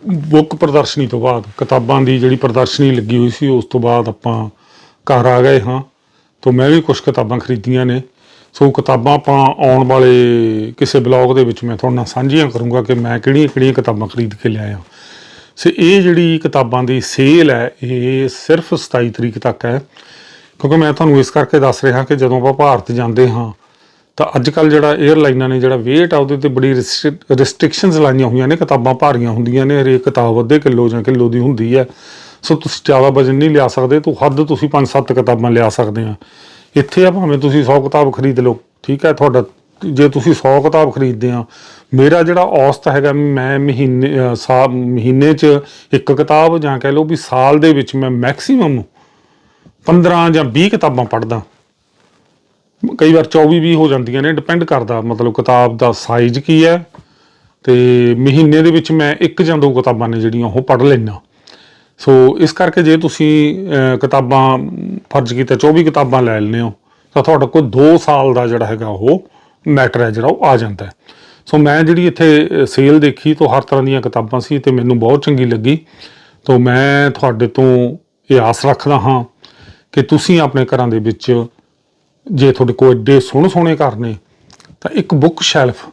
Speaker 1: ਬੁੱਕ ਪ੍ਰਦਰਸ਼ਨੀ ਤੋਂ ਬਾਅਦ, ਕਿਤਾਬਾਂ ਦੀ ਜਿਹੜੀ ਪ੍ਰਦਰਸ਼ਨੀ ਲੱਗੀ ਹੋਈ ਸੀ, ਉਸ ਤੋਂ ਬਾਅਦ ਆਪਾਂ ਘਰ ਆ ਗਏ ਹਾਂ। ਤੋਂ ਮੈਂ ਵੀ ਕੁਝ ਕਿਤਾਬਾਂ ਖਰੀਦੀਆਂ ਨੇ। ਸੋ ਕਿਤਾਬਾਂ ਆਪਾਂ ਆਉਣ ਵਾਲੇ ਕਿਸੇ ਬਲੌਗ ਦੇ ਵਿੱਚ ਮੈਂ ਤੁਹਾਡੇ ਨਾਲ ਸਾਂਝੀਆਂ ਕਰੂੰਗਾ ਕਿ ਮੈਂ ਕਿਹੜੀਆਂ ਕਿਹੜੀਆਂ ਕਿਤਾਬਾਂ ਖਰੀਦ ਕੇ ਲਿਆਇਆ। ਸੋ ਇਹ ਜਿਹੜੀ ਕਿਤਾਬਾਂ ਦੀ ਸੇਲ ਹੈ, ਇਹ ਸਿਰਫ 27 ਤਰੀਕ ਤੱਕ ਹੈ। ਕਿਉਂਕਿ ਮੈਂ ਤੁਹਾਨੂੰ ਇਸ ਕਰਕੇ ਦੱਸ ਰਿਹਾ ਕਿ ਜਦੋਂ ਆਪਾਂ ਭਾਰਤ ਜਾਂਦੇ ਹਾਂ ਤਾਂ ਅੱਜ ਕੱਲ ਜਿਹੜਾ 에ਅਰਲਾਈਨਾਂ ਨੇ ਜਿਹੜਾ weight ਆ, ਉਹਦੇ ਤੇ ਬੜੀ ਰੈਸਟ੍ਰਿਕਸ਼ਨਸ ਲਾਈਆਂ ਹੋਈਆਂ ਨੇ, ਕਿਤਾਬਾਂ ਭਾਰੀਆਂ ਹੁੰਦੀਆਂ ਨੇ, ਹਰੇਕ ਕਿਤਾਬ ਅੱਧੇ ਕਿਲੋ ਜਾਂ ਕਿਲੋ ਦੀ ਹੁੰਦੀ ਹੈ। ਸੋ ਤੁਸੀਂ ਜ਼ਿਆਦਾ ਵਜਨ ਨਹੀਂ ਲਿਆ ਸਕਦੇ, ਤੋਂ ਹੱਦ ਤੁਸੀਂ 5-7 ਕਿਤਾਬਾਂ ਲਿਆ ਸਕਦੇ ਆ। ਇੱਥੇ ਆ ਭਾਵੇਂ ਤੁਸੀਂ 100 ਕਿਤਾਬ ਖਰੀਦ ਲਓ, ਠੀਕ ਹੈ, ਤੁਹਾਡਾ, ਜੇ ਤੁਸੀਂ 100 ਕਿਤਾਬ ਖਰੀਦਦੇ ਆ, ਮੇਰਾ ਜਿਹੜਾ ਔਸਤ ਹੈਗਾ, ਮੈਂ ਮਹੀਨੇ, ਅਹ ਸਾ ਮਹੀਨੇ 'ਚ ਇੱਕ ਕਿਤਾਬ ਜਾਂ ਕਹਿ ਲਓ ਵੀ ਸਾਲ ਦੇ ਵਿੱਚ ਮੈਂ ਮੈਕਸਿਮਮ 15 ਜਾਂ 20 ਕਿਤਾਬਾਂ ਪੜ੍ਹਦਾ। ਕਈ ਵਾਰ 24 ਵੀ ਹੋ ਜਾਂਦੀਆਂ ਨੇ ਡਿਪੈਂਡ ਕਰਦਾ ਮਤਲਬ ਕਿਤਾਬ ਦਾ ਸਾਈਜ਼ ਕੀ ਹੈ ਤੇ ਮਹੀਨੇ ਦੇ ਵਿੱਚ ਮੈਂ ਇੱਕ ਜਾਂ ਦੋ ਕਿਤਾਬਾਂ ਨੇ ਜਿਹੜੀਆਂ ਉਹ ਪੜ੍ਹ ਲੈਣਾ ਸੋ ਇਸ ਕਰਕੇ ਜੇ ਤੁਸੀਂ ਕਿਤਾਬਾਂ ਫਰਜ਼ ਕੀਤਾ 24 ਕਿਤਾਬਾਂ ਲੈ ਲੈਂਦੇ ਹੋ, ਤਾਂ ਤੁਹਾਡੇ ਕੋਲ 2 ਸਾਲ ਦਾ ਜਿਹੜਾ ਹੈਗਾ ਉਹ ਮੈਟਰ ਹੈ, ਜਿਹੜਾ ਉਹ ਆ ਜਾਂਦਾ ਸੋ ਮੈਂ ਜਿਹੜੀ ਇੱਥੇ ਸੇਲ ਦੇਖੀ ਤੋਂ ਹਰ ਤਰ੍ਹਾਂ ਦੀਆਂ ਕਿਤਾਬਾਂ ਸੀ ਤੇ ਮੈਨੂੰ ਬਹੁਤ ਚੰਗੀ ਲੱਗੀ। ਤਾਂ ਮੈਂ ਤੁਹਾਡੇ ਤੋਂ ਇਹ ਆਸ ਰੱਖਦਾ ਹਾਂ ਕਿ ਤੁਸੀਂ ਆਪਣੇ ਘਰਾਂ ਦੇ ਵਿੱਚ ਜੇ ਤੁਹਾਡੇ ਕੋਲ ਏਡੇ ਸੋਹਣੇ ਸੋਹਣੇ ਘਰ ਨੇ, ਤਾਂ ਇੱਕ ਬੁੱਕ ਸ਼ੈਲਫ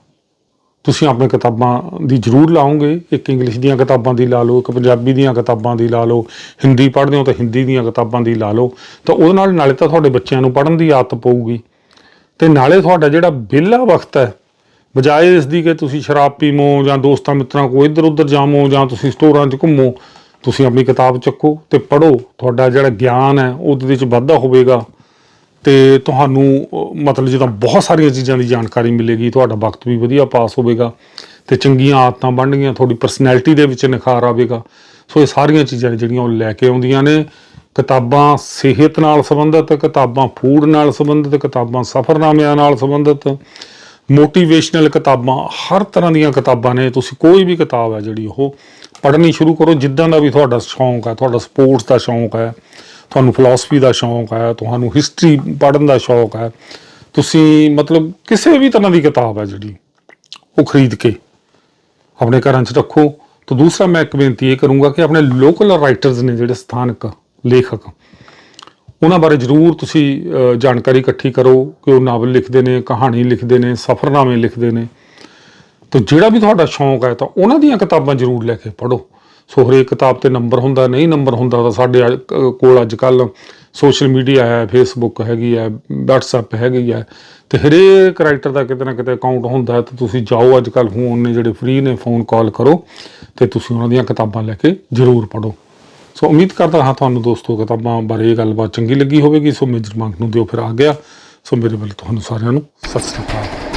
Speaker 1: ਤੁਸੀਂ ਆਪਣੇ ਕਿਤਾਬਾਂ ਦੀ ਜ਼ਰੂਰ ਲਾਓਗੇ। ਇੱਕ ਇੰਗਲਿਸ਼ ਦੀਆਂ ਕਿਤਾਬਾਂ ਦੀ ਲਾ ਲਓ, ਇੱਕ ਪੰਜਾਬੀ ਦੀਆਂ ਕਿਤਾਬਾਂ ਦੀ ਲਾ ਲਓ, ਹਿੰਦੀ ਪੜ੍ਹਦੇ ਹੋ ਤਾਂ ਹਿੰਦੀ ਦੀਆਂ ਕਿਤਾਬਾਂ ਦੀ ਲਾ ਲਓ। ਤਾਂ ਉਹਦੇ ਨਾਲ ਨਾਲੇ ਤਾਂ ਤੁਹਾਡੇ ਬੱਚਿਆਂ ਨੂੰ ਪੜ੍ਹਨ ਦੀ ਆਦਤ ਪਊਗੀ। ਤੇ ਨਾਲੇ ਤੁਹਾਡਾ ਜਿਹੜਾ ਵਿਹਲਾ ਵਕਤ ਹੈ, ਬਜਾਏ ਇਸ ਦੀ ਕਿ ਤੁਸੀਂ ਸ਼ਰਾਬ ਪੀਵੋ ਜਾਂ ਦੋਸਤਾਂ ਮਿੱਤਰਾਂ ਕੋਲ ਇੱਧਰ ਉੱਧਰ ਜਾਵੋ ਜਾਂ ਤੁਸੀਂ ਸਟੋਰਾਂ 'ਚ ਘੁੰਮੋ, ਤੁਸੀਂ ਆਪਣੀ ਕਿਤਾਬ ਚੱਕੋ ਤੇ ਪੜ੍ਹੋ। ਤੁਹਾਡਾ ਜਿਹੜਾ ਗਿਆਨ ਹੈ, ਉਹਦੇ ਵਿੱਚ ਵਾਧਾ ਹੋਵੇਗਾ। ਤੇ ਤੁਹਾਨੂੰ ਮਤਲਬ ਜਿੱਦਾਂ ਬਹੁਤ ਸਾਰੀਆਂ ਚੀਜ਼ਾਂ ਦੀ ਜਾਣਕਾਰੀ ਮਿਲੇਗੀ, ਤੁਹਾਡਾ ਵਕਤ ਵੀ ਵਧੀਆ ਪਾਸ ਹੋਵੇਗਾ ਤੇ ਚੰਗੀਆਂ ਆਦਤਾਂ ਬਣਨਗੀਆਂ ਤੁਹਾਡੀ ਪਰਸਨੈਲਿਟੀ ਦੇ ਵਿੱਚ ਨਿਖਾਰ ਆਵੇਗਾ। ਸੋ ਇਹ ਸਾਰੀਆਂ ਚੀਜ਼ਾਂ ਨੇ ਜਿਹੜੀਆਂ ਉਹ ਲੈ ਕੇ ਆਉਂਦੀਆਂ ਨੇ। ਕਿਤਾਬਾਂ ਸਿਹਤ ਨਾਲ ਸੰਬੰਧਿਤ, ਕਿਤਾਬਾਂ ਫੂਡ ਨਾਲ ਸੰਬੰਧਿਤ, ਕਿਤਾਬਾਂ ਸਫ਼ਰਨਾਮਿਆਂ ਨਾਲ ਸੰਬੰਧਿਤ ਮੋਟੀਵੇਸ਼ਨਲ ਕਿਤਾਬਾਂ, ਹਰ ਤਰ੍ਹਾਂ ਦੀਆਂ ਕਿਤਾਬਾਂ ਨੇ। ਤੁਸੀਂ ਕੋਈ ਵੀ ਕਿਤਾਬ ਹੈ ਜਿਹੜੀ ਉਹ ਪੜ੍ਹਨੀ ਸ਼ੁਰੂ ਕਰੋ, ਜਿੱਦਾਂ ਦਾ ਵੀ ਤੁਹਾਡਾ ਸ਼ੌਂਕ ਹੈ, ਤੁਹਾਡਾ ਸਪੋਰਟਸ ਦਾ ਸ਼ੌਂਕ ਹੈ ਤੁਹਾਨੂੰ ਫਿਲਾਸਫੀ ਦਾ ਸ਼ੌਂਕ ਹੈ, ਤੁਹਾਨੂੰ ਹਿਸਟਰੀ ਪੜ੍ਹਨ ਦਾ ਸ਼ੌਂਕ ਹੈ, ਤੁਸੀਂ ਮਤਲਬ ਕਿਸੇ ਵੀ ਤਰ੍ਹਾਂ ਦੀ ਕਿਤਾਬ ਹੈ ਜਿਹੜੀ ਉਹ ਖਰੀਦ ਕੇ ਆਪਣੇ ਘਰਾਂ 'ਚ ਰੱਖੋ। ਤਾਂ ਦੂਸਰਾ ਮੈਂ ਇੱਕ ਬੇਨਤੀ ਇਹ ਕਰੂੰਗਾ ਕਿ ਆਪਣੇ ਲੋਕਲ ਰਾਈਟਰਸ ਨੇ ਜਿਹੜੇ ਸਥਾਨਕ ਲੇਖਕ, ਉਹਨਾਂ ਬਾਰੇ ਜ਼ਰੂਰ ਤੁਸੀਂ ਜਾਣਕਾਰੀ ਇਕੱਠੀ ਕਰੋ ਕਿ ਉਹ ਨਾਵਲ ਲਿਖਦੇ ਨੇ, ਕਹਾਣੀ ਲਿਖਦੇ ਨੇ, ਸਫ਼ਰਨਾਮੇ ਲਿਖਦੇ ਨੇ। ਤਾਂ ਜਿਹੜਾ ਵੀ ਤੁਹਾਡਾ ਸ਼ੌਂਕ ਹੈ ਤਾਂ ਉਹਨਾਂ ਦੀਆਂ ਕਿਤਾਬਾਂ ਜ਼ਰੂਰ ਲੈ ਕੇ ਪੜ੍ਹੋ। ਸੋ ਹਰੇਕ ਕਿਤਾਬ ਤੇ ਨੰਬਰ ਹੁੰਦਾ ਨਹੀਂ ਨੰਬਰ ਹੁੰਦਾ ਤਾਂ ਸਾਡੇ ਅੱਜ- ਅ, ਕੋਲ ਅੱਜ ਕੱਲ ਸੋਸ਼ਲ ਮੀਡੀਆ ਹੈ ਫੇਸਬੁੱਕ ਹੈਗੀ ਹੈ WhatsApp ਹੈਗੀ ਹੈ ਤੇ ਹਰੇਕ ਰਾਈਟਰ ਦਾ ਕਿਤੇ ਨਾ ਕਿਤੇ ਅਕਾਊਂਟ ਹੁੰਦਾ ਹੈ ਤਾਂ ਤੁਸੀਂ ਜਾਓ ਅੱਜ ਕੱਲ ਫੋਨ ਨੇ ਜਿਹੜੇ ਫ੍ਰੀ ਨੇ ਫੋਨ ਕਾਲ ਕਰੋ ਤੇ ਤੁਸੀਂ ਉਹਨਾਂ ਦੀਆਂ ਕਿਤਾਬਾਂ ਲੈ ਕੇ ਜ਼ਰੂਰ ਪੜ੍ਹੋ। ਸੋ ਉਮੀਦ ਕਰਦਾ ਹਾਂ ਤੁਹਾਨੂੰ ਦੋਸਤੋ ਕਿਤਾਬਾਂ ਬਾਰੇ ਇਹ ਗੱਲਬਾਤ ਚੰਗੀ ਲੱਗੀ ਹੋਵੇਗੀ ਸੋ ਮੇਜਰ ਮੰਗ ਨੂੰ ਦਿਓ ਫਿਰ ਆ ਗਿਆ ਸੋ ਮੇਰੇ ਵੱਲ ਤੁਹਾਨੂੰ ਸਾਰਿਆਂ ਨੂੰ ਸਤਿ ਸ੍ਰੀ ਅਕਾਲ।